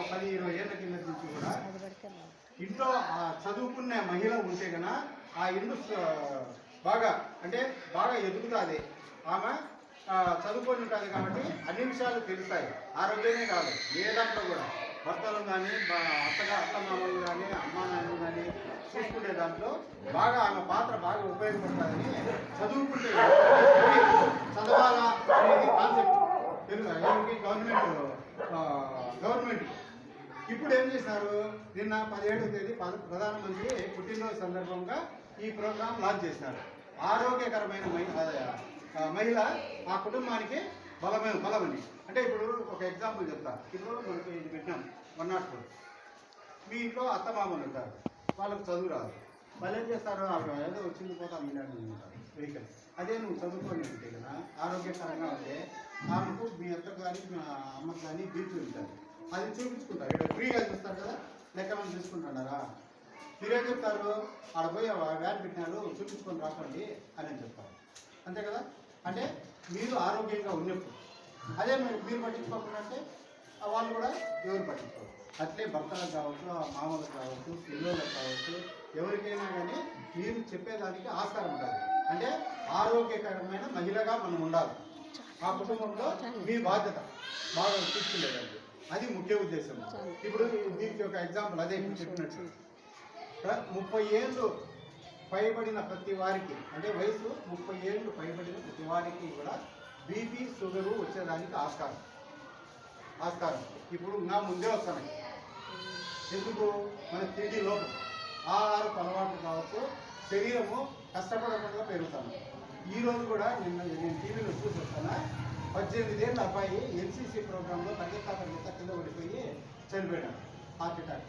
ఒక పది ఇరవై ఏళ్ళ కింద నుంచి కూడా ఇంట్లో చదువుకునే మహిళ ఉంటే గన ఆ ఇల్లు బాగా అంటే బాగా ఎదుగుతుంది. ఆమె చదువుకొని ఉంటుంది కాబట్టి అన్ని విషయాలు తెలుస్తాయి. ఆరోగ్యమే కాదు ఏ దాంట్లో కూడా. భర్తలు కానీ అత్తగా అత్తమామలు కానీ అమ్మా నాన్న కానీ చూసుకునే దాంట్లో బాగా ఆమె పాత్ర బాగా ఉపయోగపడుతుందని చదువుకుంటే చదవాలా అనేది కాన్సెప్ట్. తెలుసు? గవర్నమెంట్ గవర్నమెంట్ ఇప్పుడు ఏం చేశారు? నిన్న పదిహేడవ తేదీ పద- ప్రధానమంత్రి పుట్టినరోజు సందర్భంగా ఈ ప్రోగ్రాం లాంచ్ చేశారు. ఆరోగ్యకరమైన మహిళ మహిళ ఆ కుటుంబానికి బలమైన బలమని. అంటే ఇప్పుడు ఒక ఎగ్జాంపుల్ చెప్తా. ఇప్పుడు మనకి ఇది పెట్టినాం. One not four. మీ ఇంట్లో అత్తమామలు ఉంటారు. వాళ్ళకి చదువు రాదు. వాళ్ళు ఏం చేస్తారు? ఆవిడ ఏదో వచ్చింది పోతా మీలాంటి వెహికల్ అదే నువ్వు చదువుకొని ఉంటే కదా ఆరోగ్యకరంగా ఉంటే ఆమెకు మీ అత్తకు కానీ మీ అమ్మకు కానీ బీపీ ఉంటుంది. అది చూపించుకుంటారు ఇక్కడ ఫ్రీగా చూస్తారు కదా లెక్క మనం చూసుకుంటున్నారా? మీరేం చెప్తారు? ఆడ పోయి వ్యాన్ పెట్టినారు చూపించుకొని రాకండి అని చెప్తారు అంతే కదా? అంటే మీరు ఆరోగ్యంగా ఉన్నప్పుడు. అదే మీరు మీరు పట్టించుకోకుండా అంటే వాళ్ళు కూడా ఎవరు పట్టించుకోరు. అట్లే భర్తలకు కావచ్చు ఆ మామలకు కావచ్చు పిల్లలకు కావచ్చు ఎవరికైనా కానీ మీరు చెప్పేదానికి ఆస్కారం ఉండాలి. అంటే ఆరోగ్యకరమైన మహిళగా మనం ఉండాలి. ఆ కుటుంబంలో మీ బాధ్యత బాగా తీసుకునేదండి. అది ముఖ్య ఉద్దేశం. ఇప్పుడు దీనికి ఒక ఎగ్జాంపుల్ అదే చెప్పినట్టు. ముప్పై ఏళ్ళు పైబడిన ప్రతి వారికి అంటే వయసు ముప్పై ఏళ్ళు పైబడిన ప్రతి వారికి కూడా బీపీ షుగరు వచ్చేదానికి ఆస్కారం. ఆస్కారం. ఇప్పుడు నా ముందే వస్తున్నాయి. ఎందుకు? మన తిండి లోపం. ఆహారపు అలవాట్లు కావచ్చు శరీరము కష్టపడకుండా పెరుగుతాను ఈరోజు కూడా నిన్న నేను టీవీలో చూసి వస్తాను పద్దెనిమిది ఏళ్ళ అబ్బాయి ఎన్సీసీ ప్రోగ్రాంలో పరిగెత్తా పరిగెత్తా కింద పడిపోయి చనిపోయాడు. హార్ట్ అటాక్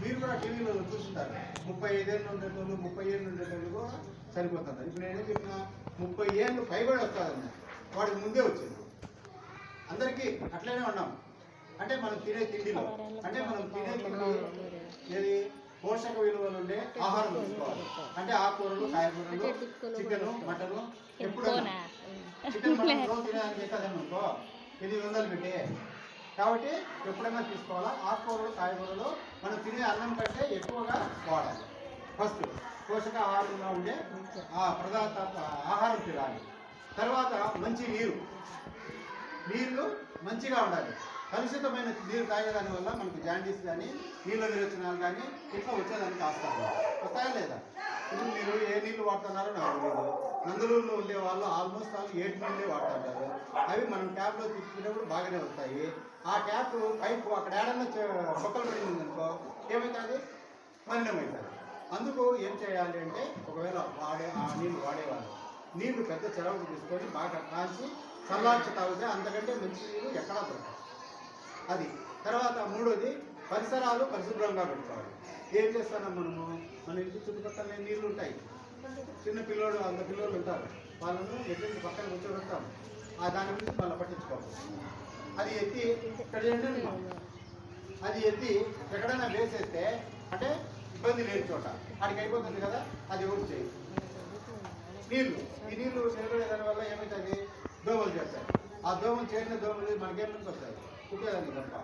మీరు కూడా టీవీలో చూస్తుంటారు. ముప్పై ఐదేళ్ళు ఉండేటోళ్ళు ముప్పై ఏళ్ళు ఉండేటోళ్ళు కూడా సరిపోతుంది ఇప్పుడు నేను చెప్పిన ముప్పై ఏళ్ళు పైబడి వస్తుందన్న వాడికి ముందే వచ్చింది. అందరికీ అట్లనే ఉన్నాం. అంటే మనం తినే తిండిలో అంటే మనం తినే తిండి ఏది? పోషక విలువలు ఉండే ఆహారం తీసుకోవాలి. అంటే ఆకుకూరలు కాయగూరలు చికెన్ మటన్ ఎప్పుడైనా చికెన్ మటన్ రోజు తినడానికి అవుతుందేమనుకో ఎనిమిది వందలు పెట్టి. కాబట్టి ఎప్పుడైనా తీసుకోవాలా? ఆకుకూరలు కాయగూరలు మనం తినే అన్నం కంటే ఎక్కువగా వాడాలి. ఫస్ట్ పోషక ఆహారంగా ఉండే ఆ ప్రధాన ఆహారం తినాలి. తర్వాత మంచి నీరు. నీళ్ళు మంచిగా ఉండాలి. కలుషితమైన నీరు తాగేదాని వల్ల మనకు జాండీస్ కానీ నీళ్ళ విరోచనాలు కానీ ఇట్లా వచ్చేదానికి ఆస్కారం. వస్తాయా లేదా? ఇప్పుడు మీరు ఏ నీళ్ళు వాడుతున్నారో నాకు తెలియదు నందలూరులో ఉండే వాళ్ళు ఆల్మోస్ట్ వాళ్ళు ఏడు నీళ్ళే వాడుతుంటారు. అవి మనం ట్యాప్లో తీసుకునేప్పుడు బాగానే వస్తాయి. ఆ ట్యాప్ పైపు అక్కడ ఏడన్నా బొక్కలు పడింది అనుకో ఏమవుతుంది? మలినమవుతుంది అందుకు ఏం చేయాలి అంటే ఒకవేళ వాడే ఆ నీళ్ళు వాడేవాళ్ళు నీళ్ళు పెద్ద చెరవకు తీసుకొని బాగా కాల్చి చల్లార్చి తాగితే అంతకంటే మంచి నీళ్ళు ఎక్కడా దొరకదు. అది. తర్వాత మూడోది పరిసరాలు పరిశుభ్రంగా పెట్టుకోవాలి. ఏం చేస్తున్నాం మనము? మన ఇంటి చుట్టుపక్కల నీళ్ళు ఉంటాయి? చిన్న పిల్లోడు అంత పిల్లోళ్ళు ఉంటారు. వాళ్ళను ఎటువంటి పక్కన కూర్చోబెడతాం. ఆ దాని గురించి మళ్ళీ పట్టించుకోవాలి అది ఎత్తి ఇక్కడ అది ఎత్తి ఎక్కడైనా వేసేస్తే అంటే ఇబ్బంది లేని చోట. అక్కడికి అయిపోతుంది కదా అది ఎవరు చేయి నీళ్ళు. ఈ నీళ్ళు నిలబడే దాని వల్ల ఏమవుతుంది? దోమలు చేస్తాయి. ఆ దోమలు చేరిన దోమలు మనకేం వస్తాయి కుట్టేదానికి తప్ప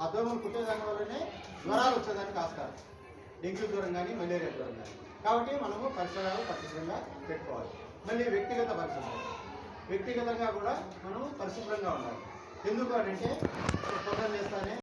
ఆ దోమలు కుట్టేదాని వల్లనే జ్వరాలు వచ్చేదానికి ఆస్కారం. డెంగ్యూ జ్వరం కానీ మలేరియా జ్వరం కానీ కాబట్టి మనము పరిసరాలు పరిశుభ్రంగా పెట్టుకోవాలి. మళ్ళీ వ్యక్తిగత పరిశుభ్రం వ్యక్తిగతంగా కూడా మనం పరిశుభ్రంగా ఉండాలి. ఎందుకు అంటే అని చేస్తానే